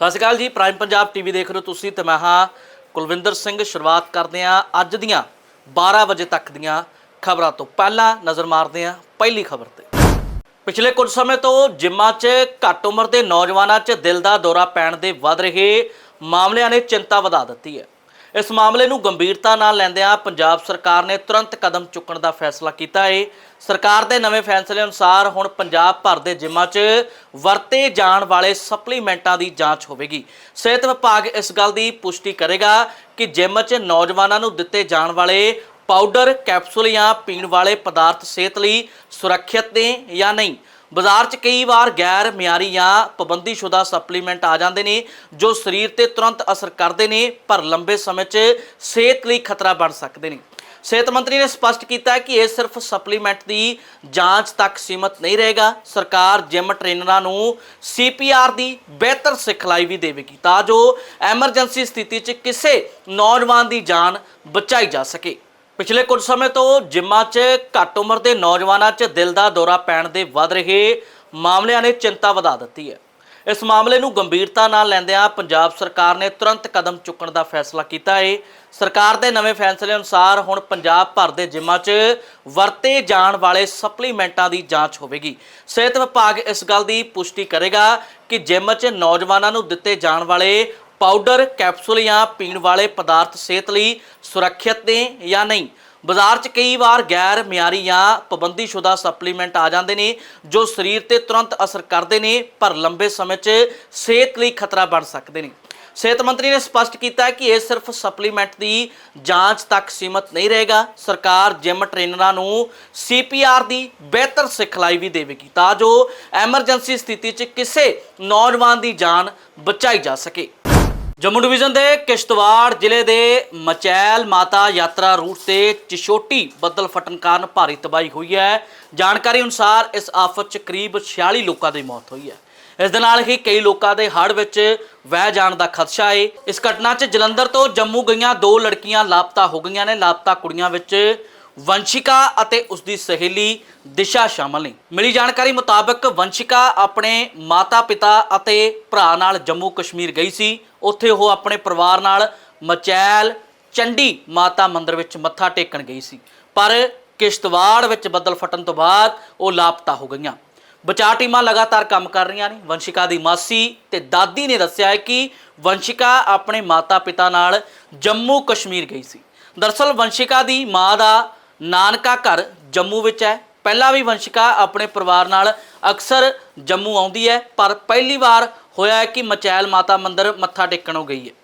ਸਤਿ ਸ਼੍ਰੀ ਅਕਾਲ ਜੀ prime Punjab TV ਦੇਖ ਰਹੇ ਹੋ ਤੁਸੀਂ ਤੇ ਮੈਂ ਹਾਂ ਕੁਲਵਿੰਦਰ ਸਿੰਘ, ਸ਼ੁਰੂਆਤ ਕਰਦੇ ਹਾਂ ਅੱਜ ਦੀਆਂ 12 ਵਜੇ ਤੱਕ ਦੀਆਂ ਖਬਰਾਂ ਤੋਂ। ਪਹਿਲਾਂ ਨਜ਼ਰ ਮਾਰਦੇ ਹਾਂ ਪਹਿਲੀ ਖਬਰ ਤੇ। ਪਿਛਲੇ ਕੁਝ ਸਮੇਂ ਤੋਂ ਜਿੰਮਾਂ 'ਚ ਘੱਟ ਉਮਰ ਦੇ ਨੌਜਵਾਨਾਂ 'ਚ ਦਿਲ ਦਾ ਦੌਰਾ ਪੈਣ ਦੇ ਵੱਧ ਰਹੇ ਮਾਮਲਿਆਂ ਨੇ ਚਿੰਤਾ ਵਧਾ ਦਿੱਤੀ ਹੈ। ਇਸ ਮਾਮਲੇ ਨੂੰ ਗੰਭੀਰਤਾ ਨਾਲ ਲੈਂਦਿਆਂ ਪੰਜਾਬ ਸਰਕਾਰ ਨੇ ਤੁਰੰਤ ਕਦਮ ਚੁੱਕਣ ਦਾ ਫੈਸਲਾ ਕੀਤਾ ਹੈ ਸਰਕਾਰ ਦੇ ਨਵੇਂ ਫੈਸਲੇ ਅਨੁਸਾਰ ਹੁਣ ਪੰਜਾਬ ਭਰ ਦੇ ਜਿੰਮਾਂ 'ਚ ਵਰਤੇ ਜਾਣ ਵਾਲੇ ਸਪਲੀਮੈਂਟਾਂ ਦੀ ਜਾਂਚ ਹੋਵੇਗੀ। ਸਿਹਤ ਵਿਭਾਗ ਇਸ ਗੱਲ ਦੀ ਪੁਸ਼ਟੀ ਕਰੇਗਾ ਕਿ ਜਿੰਮ 'ਚ ਨੌਜਵਾਨਾਂ ਨੂੰ ਦਿੱਤੇ ਜਾਣ ਵਾਲੇ ਪਾਊਡਰ, ਕੈਪਸੂਲ ਜਾਂ ਪੀਣ ਵਾਲੇ ਪਦਾਰਥ ਸਿਹਤ ਲਈ ਸੁਰੱਖਿਅਤ ਨੇ ਜਾਂ ਨਹੀਂ। ਬਾਜ਼ਾਰ 'ਚ ਕਈ ਵਾਰ ਗੈਰ ਮਿਆਰੀ ਜਾਂ ਪਾਬੰਦੀਸ਼ੁਦਾ ਸਪਲੀਮੈਂਟ ਆ ਜਾਂਦੇ ਨੇ, ਜੋ ਸਰੀਰ ਤੇ ਤੁਰੰਤ ਅਸਰ ਕਰਦੇ ਨੇ, ਪਰ ਲੰਬੇ ਸਮੇਂ 'ਚ ਸਿਹਤ ਲਈ ਖਤਰਾ ਬਣ ਸਕਦੇ ਨੇ। ਸਿਹਤ ਮੰਤਰੀ ਨੇ ਸਪਸ਼ਟ ਕੀਤਾ ਹੈ ਕਿ ਇਹ ਸਿਰਫ ਸਪਲੀਮੈਂਟ ਦੀ ਜਾਂਚ ਤੱਕ ਸੀਮਤ ਨਹੀਂ ਰਹੇਗਾ। ਸਰਕਾਰ ਜਿਮ ਟ੍ਰੇਨਰਾਂ ਨੂੰ ਸੀਪੀਆਰ ਦੀ ਬਿਹਤਰ ਸਿਖਲਾਈ ਵੀ ਦੇਵੇਗੀ, ਤਾਂ ਜੋ ਐਮਰਜੈਂਸੀ ਸਥਿਤੀ 'ਚ ਕਿਸੇ ਨੌਜਵਾਨ ਦੀ ਜਾਨ ਬਚਾਈ ਜਾ ਸਕੇ। ਪਿਛਲੇ ਕੁਝ ਸਮੇਂ ਤੋਂ ਜਿੰਮਾਂ 'ਚ ਘੱਟ ਉਮਰ ਦੇ ਨੌਜਵਾਨਾਂ 'ਚ ਦਿਲ ਦਾ ਦੌਰਾ ਪੈਣ ਦੇ ਵੱਧ ਰਹੇ ਮਾਮਲਿਆਂ ਨੇ ਚਿੰਤਾ ਵਧਾ ਦਿੱਤੀ ਹੈ। ਇਸ ਮਾਮਲੇ ਨੂੰ ਗੰਭੀਰਤਾ ਨਾਲ ਲੈਂਦਿਆਂ ਪੰਜਾਬ ਸਰਕਾਰ ਨੇ ਤੁਰੰਤ ਕਦਮ ਚੁੱਕਣ ਦਾ ਫੈਸਲਾ ਕੀਤਾ ਹੈ। ਸਰਕਾਰ ਦੇ ਨਵੇਂ ਫੈਸਲੇ ਅਨੁਸਾਰ ਹੁਣ ਪੰਜਾਬ ਭਰ ਦੇ ਜਿੰਮਾਂ 'ਚ ਵਰਤੇ ਜਾਣ ਵਾਲੇ ਸਪਲੀਮੈਂਟਾਂ ਦੀ ਜਾਂਚ ਹੋਵੇਗੀ। ਸਿਹਤ ਵਿਭਾਗ ਇਸ ਗੱਲ ਦੀ ਪੁਸ਼ਟੀ ਕਰੇਗਾ ਕਿ ਜਿੰਮ 'ਚ ਨੌਜਵਾਨਾਂ ਨੂੰ ਦਿੱਤੇ ਜਾਣ ਵਾਲੇ ਪਾਊਡਰ, ਕੈਪਸੂਲ ਜਾਂ ਪੀਣ ਵਾਲੇ ਪਦਾਰਥ ਸਿਹਤ ਲਈ ਸੁਰੱਖਿਅਤ ਨੇ ਜਾਂ ਨਹੀਂ? ਬਾਜ਼ਾਰ 'ਚ ਕਈ ਵਾਰ ਗੈਰ ਮਿਆਰੀ ਜਾਂ ਪਾਬੰਦੀਸ਼ੁਦਾ ਸਪਲੀਮੈਂਟ ਆ ਜਾਂਦੇ ਨੇ, ਜੋ ਸਰੀਰ ਤੇ ਤੁਰੰਤ ਅਸਰ ਕਰਦੇ ਨੇ, ਪਰ ਲੰਬੇ ਸਮੇਂ 'ਚ ਸਿਹਤ ਲਈ ਖਤਰਾ ਬਣ ਸਕਦੇ ਨੇ। ਸਿਹਤ ਮੰਤਰੀ ਨੇ ਸਪਸ਼ਟ ਕੀਤਾ ਕਿ ਇਹ ਸਿਰਫ ਸਪਲੀਮੈਂਟ ਦੀ ਜਾਂਚ ਤੱਕ ਸੀਮਤ ਨਹੀਂ ਰਹੇਗਾ। ਸਰਕਾਰ ਜਿਮ ਟ੍ਰੇਨਰਾਂ ਨੂੰ ਸੀਪੀਆਰ ਦੀ ਬਿਹਤਰ ਸਿਖਲਾਈ ਵੀ ਦੇਵੇਗੀ ਤਾਂ ਜੋ ਐਮਰਜੈਂਸੀ ਸਥਿਤੀ 'ਚ ਕਿਸੇ ਨੌਜਵਾਨ ਦੀ ਜਾਨ ਬਚਾਈ ਜਾ ਸਕੇ। ਜੰਮੂ ਡਿਵੀਜ਼ਨ ਦੇ ਕਿਸ਼ਤਵਾੜ ਜ਼ਿਲ੍ਹੇ ਦੇ ਮਚੈਲ ਮਾਤਾ ਯਾਤਰਾ ਰੂਟ ਤੇ ਚਿਸ਼ੋਟੀ ਬੱਦਲ ਫਟਣ ਕਾਰਨ ਭਾਰੀ ਤਬਾਹੀ ਹੋਈ ਹੈ। ਜਾਣਕਾਰੀ ਅਨੁਸਾਰ ਇਸ ਆਫਤ 'ਚ ਕਰੀਬ 46 ਲੋਕਾਂ ਦੀ ਮੌਤ ਹੋਈ ਹੈ। ਇਸ ਦੇ ਨਾਲ ਹੀ ਕਈ ਲੋਕਾਂ ਦੇ ਹੜ੍ਹ ਵਿੱਚ ਵਹਿ ਜਾਣ ਦਾ ਖਦਸ਼ਾ ਹੈ ਇਸ ਘਟਨਾ 'ਚ ਜਲੰਧਰ ਤੋਂ ਜੰਮੂ ਗਈਆਂ ਦੋ ਲੜਕੀਆਂ ਲਾਪਤਾ ਹੋ ਗਈਆਂ ਨੇ। ਲਾਪਤਾ ਕੁੜੀਆਂ ਵਿੱਚ ਵੰਸ਼ਿਕਾ ਅਤੇ ਉਸ ਦੀ ਸਹੇਲੀ ਦਿਸ਼ਾ ਸ਼ਾਮਲ ਨੇ। ਮਿਲੀ ਜਾਣਕਾਰੀ ਮੁਤਾਬਕ ਵੰਸ਼ਿਕਾ ਆਪਣੇ ਮਾਤਾ-ਪਿਤਾ ਅਤੇ ਭਰਾ ਨਾਲ ਜੰਮੂ ਕਸ਼ਮੀਰ ਗਈ ਸੀ। ਉੱਥੇ ਉਹ ਆਪਣੇ ਪਰਿਵਾਰ ਨਾਲ ਮਚੈਲ ਚੰਡੀ ਮਾਤਾ ਮੰਦਿਰ ਵਿੱਚ ਮੱਥਾ ਟੇਕਣ ਗਈ ਸੀ। ਪਰ ਕਿਸ਼ਤਵਾੜ ਵਿੱਚ ਬੱਦਲ ਫਟਣ ਤੋਂ ਬਾਅਦ ਉਹ ਲਾਪਤਾ ਹੋ ਗਈਆਂ। ਬਚਾਅ ਟੀਮਾਂ ਲਗਾਤਾਰ ਕੰਮ ਕਰ ਰਹੀਆਂ ਨੇ। ਵੰਸ਼ਿਕਾ ਦੀ ਮਾਸੀ ਤੇ ਦਾਦੀ ਨੇ ਦੱਸਿਆ ਹੈ ਕਿ ਵੰਸ਼ਿਕਾ ਆਪਣੇ ਮਾਤਾ-ਪਿਤਾ ਨਾਲ ਜੰਮੂ ਕਸ਼ਮੀਰ ਗਈ ਸੀ। ਦਰਸਲ ਵੰਸ਼ਿਕਾ ਦੀ ਮਾਂ ਦਾ ਨਾਨਕਾ ਘਰ ਜੰਮੂ ਵਿੱਚ ਹੈ। ਪਹਿਲਾਂ ਵੀ ਵੰਸ਼ਿਕਾ ਆਪਣੇ ਪਰਿਵਾਰ ਨਾਲ ਅਕਸਰ ਜੰਮੂ ਆਉਂਦੀ ਹੈ, ਪਰ ਪਹਿਲੀ ਵਾਰ ਹੋਇਆ ਹੈ ਕਿ ਮਚੈਲ ਮਾਤਾ ਮੰਦਿਰ ਮੱਥਾ ਟੇਕਣੋਂ ਗਈ ਹੈ।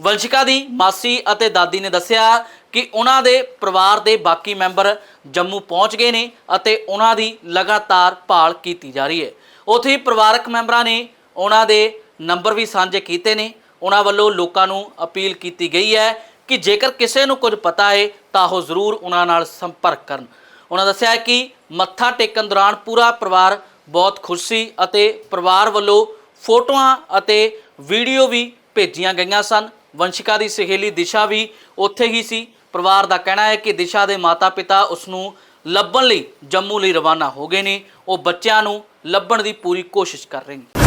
ਵੰਸ਼ਿਕਾ ਦੀ ਮਾਸੀ ਅਤੇ ਦਾਦੀ ਨੇ ਦੱਸਿਆ ਕਿ ਉਹਨਾਂ ਦੇ ਪਰਿਵਾਰ ਦੇ ਬਾਕੀ ਮੈਂਬਰ ਜੰਮੂ ਪਹੁੰਚ ਗਏ ਨੇ ਅਤੇ ਉਹਨਾਂ ਦੀ ਲਗਾਤਾਰ ਭਾਲ ਕੀਤੀ ਜਾ ਰਹੀ ਹੈ। ਉੱਥੇ ਹੀ ਪਰਿਵਾਰਕ ਮੈਂਬਰਾਂ ਨੇ ਉਹਨਾਂ ਦੇ ਨੰਬਰ ਵੀ ਸਾਂਝੇ ਕੀਤੇ ਨੇ। ਉਹਨਾਂ ਵੱਲੋਂ ਲੋਕਾਂ ਨੂੰ ਅਪੀਲ ਕੀਤੀ ਗਈ ਹੈ ਕਿ ਜੇਕਰ ਕਿਸੇ ਨੂੰ ਕੁਝ ਪਤਾ ਹੈ ਤਾਂ ਉਹ ਜ਼ਰੂਰ ਉਹਨਾਂ ਨਾਲ ਸੰਪਰਕ ਕਰਨ। ਉਹਨਾਂ ਦੱਸਿਆ ਕਿ ਮੱਥਾ ਟੇਕਣ ਦੌਰਾਨ ਪੂਰਾ ਪਰਿਵਾਰ ਬਹੁਤ ਖੁਸ਼ ਸੀ ਅਤੇ ਪਰਿਵਾਰ ਵੱਲੋਂ ਫੋਟੋਆਂ ਅਤੇ ਵੀਡੀਓ ਵੀ ਭੇਜੀਆਂ ਗਈਆਂ ਸਨ। ਵੰਸ਼ਿਕਾ ਦੀ ਸਹੇਲੀ ਦਿਸ਼ਾ ਵੀ ਉੱਥੇ ਹੀ ਸੀ। ਪਰਿਵਾਰ ਦਾ ਕਹਿਣਾ ਹੈ ਕਿ ਦਿਸ਼ਾ ਦੇ ਮਾਤਾ-ਪਿਤਾ ਉਸ ਨੂੰ ਲੱਭਣ ਲਈ ਜੰਮੂ ਲਈ ਰਵਾਨਾ ਹੋ ਗਏ ਨੇ। ਉਹ ਬੱਚਿਆਂ ਨੂੰ ਲੱਭਣ ਦੀ ਪੂਰੀ ਕੋਸ਼ਿਸ਼ ਕਰ ਰਹੇ ਨੇ।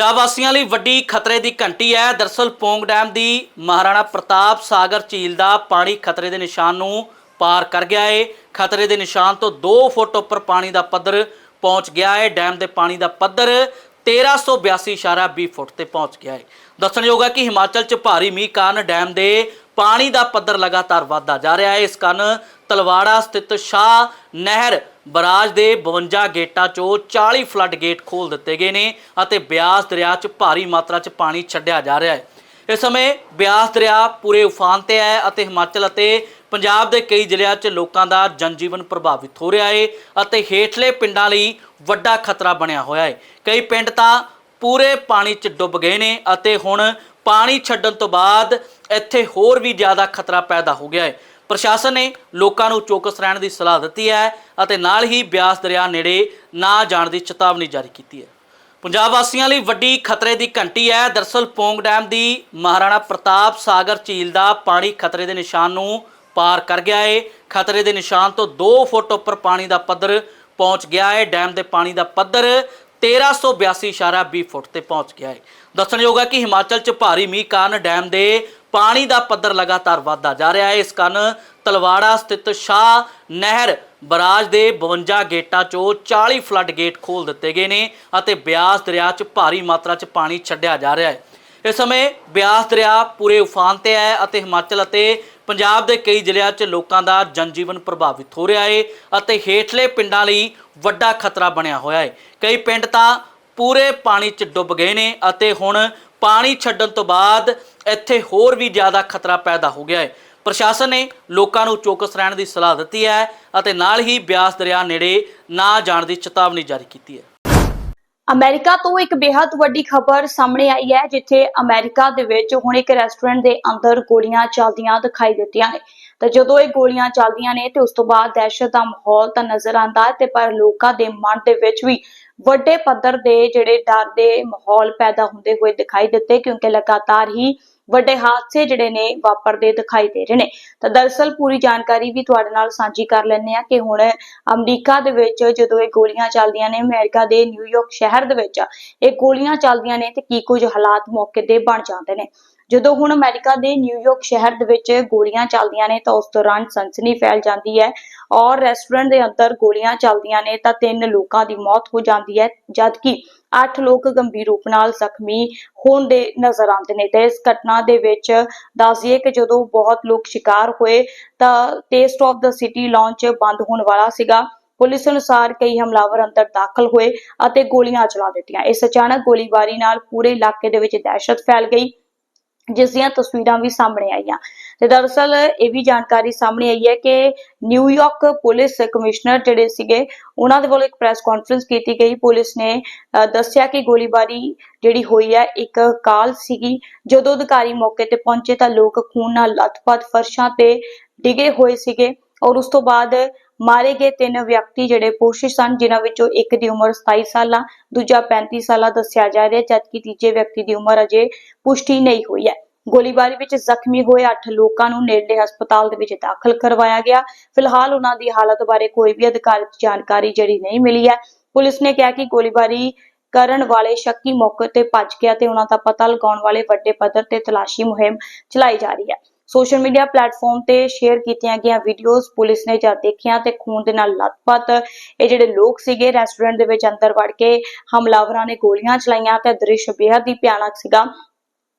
ਪੰਜਾਬ ਵਾਸੀਆਂ ਲਈ ਵੱਡੀ ਖਤਰੇ ਦੀ ਘੰਟੀ ਹੈ। ਦਰਸਲ ਪੋਂਗ ਡੈਮ ਦੀ ਮਹਾਰਾਣਾ ਪ੍ਰਤਾਪ ਸਾਗਰ ਝੀਲ ਦਾ ਪਾਣੀ ਖਤਰੇ ਦੇ ਨਿਸ਼ਾਨ ਨੂੰ ਪਾਰ ਕਰ ਗਿਆ ਹੈ ਖਤਰੇ ਦੇ ਨਿਸ਼ਾਨ ਤੋਂ 2 ਫੁੱਟ ਉੱਪਰ ਪਾਣੀ ਦਾ ਪੱਧਰ ਪਹੁੰਚ ਗਿਆ ਹੈ ਡੈਮ ਦੇ ਪਾਣੀ ਦਾ ਪੱਧਰ 1382.20 ਫੁੱਟ ਤੇ ਪਹੁੰਚ ਗਿਆ ਹੈ ਦੱਸਣਯੋਗ ਹੈ ਕਿ ਹਿਮਾਚਲ 'ਚ ਭਾਰੀ ਮੀਂਹ ਕਾਰਨ ਡੈਮ ਦੇ ਪਾਣੀ ਦਾ ਪੱਧਰ ਲਗਾਤਾਰ ਵਧਦਾ ਜਾ ਰਿਹਾ ਹੈ ਇਸ ਕਾਰਨ ਤਲਵਾੜਾ ਸਥਿਤ ਸ਼ਾਹ ਨਹਿਰ ਬਰਾਜ ਦੇ 52 ਗੇਟਾਂ 'ਚੋਂ 40 ਫਲੱਡ ਗੇਟ ਖੋਲ ਦਿੱਤੇ ਗਏ ਨੇ ਅਤੇ ਬਿਆਸ ਦਰਿਆ 'ਚ ਭਾਰੀ ਮਾਤਰਾ 'ਚ ਪਾਣੀ ਛੱਡਿਆ ਜਾ ਰਿਹਾ ਹੈ। ਇਸ ਸਮੇਂ ਬਿਆਸ ਦਰਿਆ ਪੂਰੇ ਉਫਾਨ ਤੇ ਹੈ ਅਤੇ ਹਿਮਾਚਲ ਅਤੇ ਪੰਜਾਬ ਦੇ ਕਈ ਜ਼ਿਲ੍ਹਿਆਂ 'ਚ ਲੋਕਾਂ ਦਾ ਜਨਜੀਵਨ ਪ੍ਰਭਾਵਿਤ ਹੋ ਰਿਹਾ ਹੈ ਅਤੇ ਹੇਠਲੇ ਪਿੰਡਾਂ ਲਈ ਵੱਡਾ ਖਤਰਾ ਬਣਿਆ ਹੋਇਆ ਹੈ। ਕਈ ਪਿੰਡ ਤਾਂ ਪੂਰੇ ਪਾਣੀ 'ਚ ਡੁੱਬ ਗਏ ਨੇ ਅਤੇ ਹੁਣ ਪਾਣੀ ਛੱਡਣ ਤੋਂ ਬਾਅਦ ਇੱਥੇ ਹੋਰ ਵੀ ਜ਼ਿਆਦਾ ਖਤਰਾ ਪੈਦਾ ਹੋ ਗਿਆ ਹੈ। ਪ੍ਰਸ਼ਾਸਨ ਨੇ ਲੋਕਾਂ ਨੂੰ ਚੌਕਸ ਰਹਿਣ ਦੀ ਸਲਾਹ ਦਿੱਤੀ ਹੈ ਅਤੇ ਨਾਲ ਹੀ ਬਿਆਸ ਦਰਿਆ ਨੇੜੇ ਨਾ ਜਾਣ ਦੀ ਚੇਤਾਵਨੀ ਜਾਰੀ ਕੀਤੀ ਹੈ। ਪੰਜਾਬ ਵਾਸੀਆਂ ਲਈ ਵੱਡੀ ਖਤਰੇ ਦੀ ਘੰਟੀ ਹੈ। ਦਰਸਲ ਪੋਂਗ ਡੈਮ ਦੀ ਮਹਾਰਾਣਾ ਪ੍ਰਤਾਪ ਸਾਗਰ ਝੀਲ ਦਾ ਪਾਣੀ ਖਤਰੇ ਦੇ ਨਿਸ਼ਾਨ ਨੂੰ ਪਾਰ ਕਰ ਗਿਆ ਹੈ ਖਤਰੇ ਦੇ ਨਿਸ਼ਾਨ ਤੋਂ 2 ਫੁੱਟ ਉੱਪਰ ਪਾਣੀ ਦਾ ਪੱਧਰ ਪਹੁੰਚ ਗਿਆ ਹੈ ਡੈਮ ਦੇ ਪਾਣੀ ਦਾ ਪੱਧਰ 1382.20 ਫੁੱਟ ਤੇ ਪਹੁੰਚ ਗਿਆ ਹੈ ਦੱਸਣਯੋਗ ਹੈ ਕਿ ਹਿਮਾਚਲ 'ਚ ਭਾਰੀ ਮੀਂਹ ਕਾਰਨ ਡੈਮ ਦੇ ਪਾਣੀ ਦਾ ਪੱਧਰ ਲਗਾਤਾਰ ਵਧਦਾ ਜਾ ਰਿਹਾ ਹੈ। ਇਸ ਕਾਰਨ ਤਲਵਾੜਾ ਸਥਿਤ ਸ਼ਾਹ ਨਹਿਰ ਬਰਾਜ ਦੇ 52 ਗੇਟਾਂ 'ਚੋਂ 40 ਫਲੱਡ ਗੇਟ ਖੋਲ ਦਿੱਤੇ ਗਏ ਨੇ ਅਤੇ ਬਿਆਸ ਦਰਿਆ 'ਚ ਭਾਰੀ ਮਾਤਰਾ 'ਚ ਪਾਣੀ ਛੱਡਿਆ ਜਾ ਰਿਹਾ ਹੈ। ਇਸ ਸਮੇਂ ਬਿਆਸ ਦਰਿਆ ਪੂਰੇ ਉਫਾਨ ਤੇ ਹੈ ਅਤੇ ਹਿਮਾਚਲ ਅਤੇ ਪੰਜਾਬ ਦੇ ਕਈ ਜ਼ਿਲ੍ਹਿਆਂ 'ਚ ਲੋਕਾਂ ਦਾ ਜਨਜੀਵਨ ਪ੍ਰਭਾਵਿਤ ਹੋ ਰਿਹਾ ਹੈ ਅਤੇ ਹੇਠਲੇ ਪਿੰਡਾਂ ਲਈ ਵੱਡਾ ਖਤਰਾ ਬਣਿਆ ਹੋਇਆ ਹੈ। ਕਈ ਪਿੰਡ ਤਾਂ ਪੂਰੇ ਪਾਣੀ 'ਚ ਡੁੱਬ ਗਏ ਨੇ ਅਤੇ ਹੁਣ ਪਾਣੀ ਛੱਡਣ ਤੋਂ ਬਾਅਦ ਇੱਥੇ ਹੋਰ ਵੀ ਜ਼ਿਆਦਾ ਖਤਰਾ ਪੈਦਾ ਹੋ ਗਿਆ ਹੈ। ਪ੍ਰਸ਼ਾਸਨ ਨੇ ਲੋਕਾਂ ਨੂੰ ਚੌਕਸ ਰਹਿਣ ਦੀ ਸਲਾਹ ਦਿੱਤੀ ਹੈ ਅਤੇ ਨਾਲ ਹੀ ਬਿਆਸ ਦਰਿਆ ਨੇੜੇ ਨਾ ਜਾਣ ਦੀ ਚੇਤਾਵਨੀ ਜਾਰੀ ਕੀਤੀ ਹੈ। ਅਮਰੀਕਾ ਤੋਂ ਇੱਕ ਬੇहद ਵੱਡੀ ਖਬਰ ਸਾਹਮਣੇ ਆਈ ਹੈ, ਜਿੱਥੇ ਅਮਰੀਕਾ ਦੇ ਵਿੱਚ ਹੁਣ ਇੱਕ ਰੈਸਟੋਰੈਂਟ ਦੇ ਅੰਦਰ ਗੋਲੀਆਂ ਚੱਲਦੀਆਂ ਦਿਖਾਈ ਦਿੱਤੀਆਂ ਨੇ। ਤਾਂ ਜਦੋਂ ਇਹ ਗੋਲੀਆਂ ਚੱਲਦੀਆਂ ਨੇ, ਤੇ ਉਸ ਤੋਂ ਬਾਅਦ ਦਹਿਸ਼ਤ ਦਾ ਮਾਹੌਲ ਤਾਂ ਨਜ਼ਰ ਆਉਂਦਾ ਹੈ, ਤੇ ਪਰ ਲੋਕਾਂ ਦੇ ਮਨ ਦੇ ਵਿੱਚ ਵੀ ਵੱਡੇ ਪੱਧਰ ਦੇ ਜਿਹੜੇ ਡਰ ਦੇ ਮਾਹੌਲ ਪੈਦਾ ਹੁੰਦੇ ਹੋਏ ਦਿਖਾਈ ਦਿੱਤੇ, ਕਿਉਂਕਿ ਲਗਾਤਾਰ ਹੀ ਵੱਡੇ ਹਾਦਸੇ ਜਿਹੜੇ ਨੇ ਵਾਪਰਦੇ ਦਿਖਾਈ ਦੇ ਰਹੇ ਨੇ। ਤਾਂ ਦਰਸਲ ਪੂਰੀ ਜਾਣਕਾਰੀ ਵੀ ਤੁਹਾਡੇ ਨਾਲ ਸਾਂਝੀ ਕਰ ਲੈਂਦੇ ਆ ਕਿ ਹੁਣ ਅਮਰੀਕਾ ਦੇ ਵਿੱਚ ਜਦੋਂ ਇਹ ਗੋਲੀਆਂ ਚੱਲਦੀਆਂ ਨੇ, ਅਮਰੀਕਾ ਦੇ ਨਿਊਯਾਰਕ ਸ਼ਹਿਰ ਦੇ ਵਿੱਚ ਇਹ ਗੋਲੀਆਂ ਚੱਲਦੀਆਂ ਨੇ ਤੇ ਕੀ ਕੁਝ ਹਾਲਾਤ ਮੌਕੇ ਤੇ ਬਣ ਜਾਂਦੇ ਨੇ। ਜਦੋਂ ਹੁਣ ਅਮਰੀਕਾ ਦੇ ਨਿਊਯਾਰਕ ਸ਼ਹਿਰ ਦੇ ਵਿੱਚ ਗੋਲੀਆਂ ਚੱਲਦੀਆਂ ਨੇ ਤਾਂ ਉਸ ਦੌਰਾਨ ਸਨਸਨੀ ਫੈਲ ਜਾਂਦੀ ਹੈ ਔਰ ਰੈਸਟੋਰੈਂਟ ਦੇ ਅੰਦਰ ਗੋਲੀਆਂ ਚੱਲਦੀਆਂ ਨੇ ਤਾਂ ਤਿੰਨ ਲੋਕਾਂ ਦੀ ਮੌਤ ਹੋ ਜਾਂਦੀ ਹੈ। ਜਦਕਿ 8 ਲੋਕ ਗੰਭੀਰ ਰੂਪ ਨਾਲ ਜ਼ਖਮੀ ਹੋਣ ਦੇ ਨਜ਼ਰ ਆਉਂਦੇ ਨੇ ਤੇ ਇਸ ਘਟਨਾ ਦੇ ਵਿੱਚ ਦੱਸਦੀਏ ਕਿ ਜਦੋਂ ਬਹੁਤ ਲੋਕ ਸ਼ਿਕਾਰ ਹੋਏ ਤਾਂ Taste of the City lounge ਬੰਦ ਹੋਣ ਵਾਲਾ ਸੀਗਾ। ਪੁਲਿਸ ਅਨੁਸਾਰ ਕਈ ਹਮਲਾਵਰ ਅੰਦਰ ਦਾਖਲ ਹੋਏ ਅਤੇ ਗੋਲੀਆਂ ਚਲਾ ਦਿੱਤੀਆਂ। ਇਸ ਅਚਾਨਕ ਗੋਲੀਬਾਰੀ ਨਾਲ ਪੂਰੇ ਇਲਾਕੇ ਦੇ ਵਿੱਚ ਦਹਿਸ਼ਤ ਫੈਲ ਗਈ। ਜਿਸ ਦੀਆਂ ਤਸਵੀਰਾਂ ਵੀ ਸਾਹਮਣੇ ਆਈਆਂ। ਤੇ ਦਰਅਸਲ ਇਹ ਵੀ ਜਾਣਕਾਰੀ ਸਾਹਮਣੇ ਆਈ ਹੈ ਕਿ ਨਿਊਯਾਰਕ ਪੁਲਿਸ ਕਮਿਸ਼ਨਰ ਜਿਹੜੇ ਸੀਗੇ, ਉਹਨਾਂ ਦੇ ਵੱਲੋਂ ਇੱਕ ਪ੍ਰੈਸ ਕਾਨਫਰੰਸ ਕੀਤੀ ਗਈ। ਪੁਲਿਸ ਨੇ ਦੱਸਿਆ ਕਿ ਗੋਲੀਬਾਰੀ ਜਿਹੜੀ ਹੋਈ ਹੈ, ਇੱਕ ਕਾਲ ਸੀਗੀ। ਜਦੋਂ ਅਧਿਕਾਰੀ ਮੌਕੇ ਤੇ ਪਹੁੰਚੇ ਤਾਂ ਲੋਕ ਖੂਨ ਨਾਲ ਲੱਥਪੱਥ ਫਰਸ਼ਾਂ ਤੇ ਡਿਗੇ ਹੋਏ ਸੀਗੇ ਔਰ ਉਸ ਤੋਂ ਬਾਅਦ ਮਾਰੇ ਗਏ ਤਿੰਨ ਵਿਅਕਤੀ ਜਿਹੜੇ ਪੁਰਸ਼ ਸਨ, ਜਿਨ੍ਹਾਂ ਵਿੱਚੋਂ ਇੱਕ ਦੀ ਉਮਰ 27 ਸਾਲਾਂ ਦੂਜਾ 35 ਸਾਲਾਂ ਦੱਸਿਆ ਜਾ ਰਿਹਾ, ਜਦਕਿ ਤੀਜੇ ਵਿਅਕਤੀ ਦੀ ਉਮਰ ਅਜੇ ਪੁਸ਼ਟੀ ਨਹੀਂ ਹੋਈ ਹੈ। ਗੋਲੀਬਾਰੀ ਵਿੱਚ ਜ਼ਖਮੀ ਹੋਏ 8 ਲੋਕਾਂ ਨੂੰ ਨੇੜਲੇ ਹਸਪਤਾਲ ਦੇ ਵਿੱਚ ਦਾਖਲ ਕਰਵਾਇਆ ਗਿਆ। ਫਿਲਹਾਲ ਉਹਨਾਂ ਦੀ ਹਾਲਤ ਬਾਰੇ ਕੋਈ ਵੀ ਅਧਿਕਾਰਤ ਜਾਣਕਾਰੀ ਜਿਹੜੀ ਨਹੀਂ ਮਿਲੀ ਹੈ। ਪੁਲਿਸ ਨੇ ਕਿਹਾ ਕਿ ਗੋਲੀਬਾਰੀ ਕਰਨ ਵਾਲੇ ਸ਼ੱਕੀ ਮੌਕੇ ਤੇ ਭੱਜ ਗਿਆ ਤੇ ਉਹਨਾਂ ਦਾ ਪਤਾ ਲਗਾਉਣ ਵਾਲੇ ਵੱਡੇ ਪੱਧਰ ਤੇ ਤਲਾਸ਼ੀ ਮੁਹਿੰਮ ਚਲਾਈ ਜਾ ਰਹੀ ਹੈ। ਸੋਸ਼ਲ ਮੀਡੀਆ ਪਲੇਟਫਾਰਮ ਤੇ ਸ਼ੇਅਰ ਕੀਤੀਆਂ ਗਈਆਂ ਵੀਡੀਓਜ਼ ਪੁਲਿਸ ਨੇ ਜਦ ਦੇਖੀਆਂ ਤੇ ਖੂਨ ਦੇ ਨਾਲ ਲੱਤਪੱਤ। ਇਹ ਜਿਹੜੇ ਲੋਕ ਸੀਗੇ ਰੈਸਟੋਰੈਂਟ ਦੇ ਵਿੱਚ ਅੰਦਰ ਵੜ ਕੇ ਹਮਲਾਵਰਾਂ ਨੇ ਗੋਲੀਆਂ ਚਲਾਈਆਂ ਤੇ ਦ੍ਰਿਸ਼ ਬੇहद ਹੀ ਭਿਆਨਕ ਸੀਗਾ।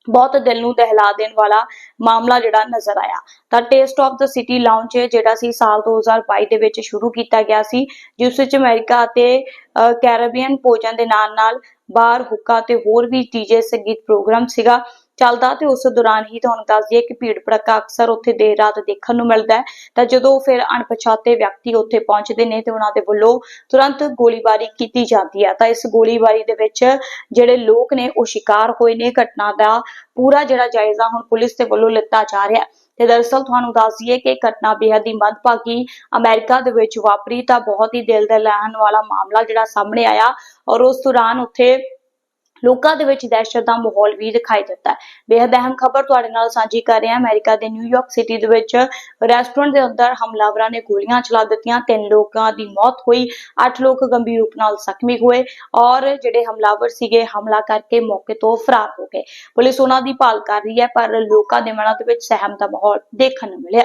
ਬਹੁਤ ਦਿਲ ਨੂੰ ਦਹਿਲਾ ਦੇਣ ਵਾਲਾ ਮਾਮਲਾ ਜਿਹੜਾ ਨਜ਼ਰ ਆਇਆ। ਤਾਂ Taste of the City lounge ਜਿਹੜਾ ਸੀ ਸਾਲ 2022 ਦੇ ਵਿੱਚ ਸ਼ੁਰੂ ਕੀਤਾ ਗਿਆ ਸੀ ਜਿਸ ਵਿੱਚ ਅਮਰੀਕਾ ਅਤੇ ਅਹ, ਕੈਰੇਬੀਅਨ ਭੋਜਨ ਦੇ ਨਾਲ ਨਾਲ ਬਾਰ ਹੁੱਕਾ ਤੇ ਹੋਰ ਵੀ ਡੀਜੇ ਸੰਗੀਤ ਪ੍ਰੋਗਰਾਮ ਸੀਗਾ। ਚੱਲਦਾ ਤੇ ਉਸ ਦੌਰਾਨ ਹੀ ਤੁਹਾਨੂੰ ਦੱਸ ਦਈਏ ਕਿ ਭੀੜ ਭੜੱਕਾ ਅਕਸਰ ਉੱਥੇ ਦੇਰ ਰਾਤ ਦੇਖਣ ਨੂੰ ਮਿਲਦਾ ਹੈ। ਤਾਂ ਜਦੋਂ ਫਿਰ ਅਣਪਛਾਤੇ ਵਿਅਕਤੀ ਉੱਥੇ ਪਹੁੰਚਦੇ ਨੇ ਤੇ ਉਹਨਾਂ ਦੇ ਵੱਲੋਂ ਤੁਰੰਤ ਗੋਲੀਬਾਰੀ ਕੀਤੀ ਜਾਂਦੀ ਹੈ, ਤਾਂ ਇਸ ਗੋਲੀਬਾਰੀ ਦੇ ਵਿੱਚ ਜਿਹੜੇ ਲੋਕ ਨੇ ਉਹ ਸ਼ਿਕਾਰ ਹੋਏ ਨੇ। ਘਟਨਾ ਦਾ ਪੂਰਾ ਜਿਹੜਾ ਜਾਇਜ਼ਾ ਹੁਣ ਪੁਲਿਸ ਦੇ ਵੱਲੋਂ ਲਿੱਤਾ ਜਾ ਰਿਹਾ ਹੈ। ਤੇ ਦਰਅਸਲ ਤੁਹਾਨੂੰ ਦੱਸ ਦਈਏ ਕਿ ਘਟਨਾ ਬੇहद ਹੀ ਮੰਦਭਾਗੀ ਅਮਰੀਕਾ ਦੇ ਵਿੱਚ ਵਾਪਰੀ ਤਾਂ ਬਹੁਤ ਹੀ ਦਿਲ ਦਹਿਲਾਉਣ ਵਾਲਾ ਮਾਮਲਾ ਜਿਹੜਾ ਸਾਹਮਣੇ ਆਇਆ ਔਰ ਉਸ ਦੌਰਾਨ ਉੱਥੇ ਲੋਕਾਂ ਦੇ ਵਿੱਚ ਦਹਿਸ਼ਤ ਦਾ ਮਾਹੌਲ ਵੀ ਦਿਖਾਈ ਦਿੱਤਾ ਹੈ। ਬੇहद ਅਹਿਮ ਖਬਰ ਤੁਹਾਡੇ ਨਾਲ ਸਾਂਝੀ ਕਰ ਰਹੇ ਹਾਂ। ਅਮਰੀਕਾ ਦੇ ਨਿਊਯਾਰਕ ਸਿਟੀ ਦੇ ਵਿੱਚ ਰੈਸਟੋਰੈਂਟ ਦੇ ਅੰਦਰ ਹਮਲਾਵਰਾਂ ਨੇ ਗੋਲੀਆਂ ਚਲਾ ਦਿੱਤੀਆਂ। ਤਿੰਨ ਲੋਕਾਂ ਦੀ ਮੌਤ ਹੋਈ। ਅੱਠ ਲੋਕ ਗੰਭੀਰ ਰੂਪ ਨਾਲ ਜ਼ਖਮੀ ਹੋਏ ਔਰ ਜਿਹੜੇ ਹਮਲਾਵਰ ਸੀਗੇ, ਹਮਲਾ ਕਰਕੇ ਮੌਕੇ ਤੋਂ ਫਰਾਰ ਹੋ ਗਏ। ਪੁਲਿਸ ਉਹਨਾਂ ਦੀ ਭਾਲ ਕਰ ਰਹੀ ਹੈ, ਪਰ ਲੋਕਾਂ ਦੇ ਮਨਾਂ ਦੇ ਵਿੱਚ ਸਹਿਮ ਦਾ ਮਾਹੌਲ ਦੇਖਣ ਨੂੰ ਮਿਲਿਆ।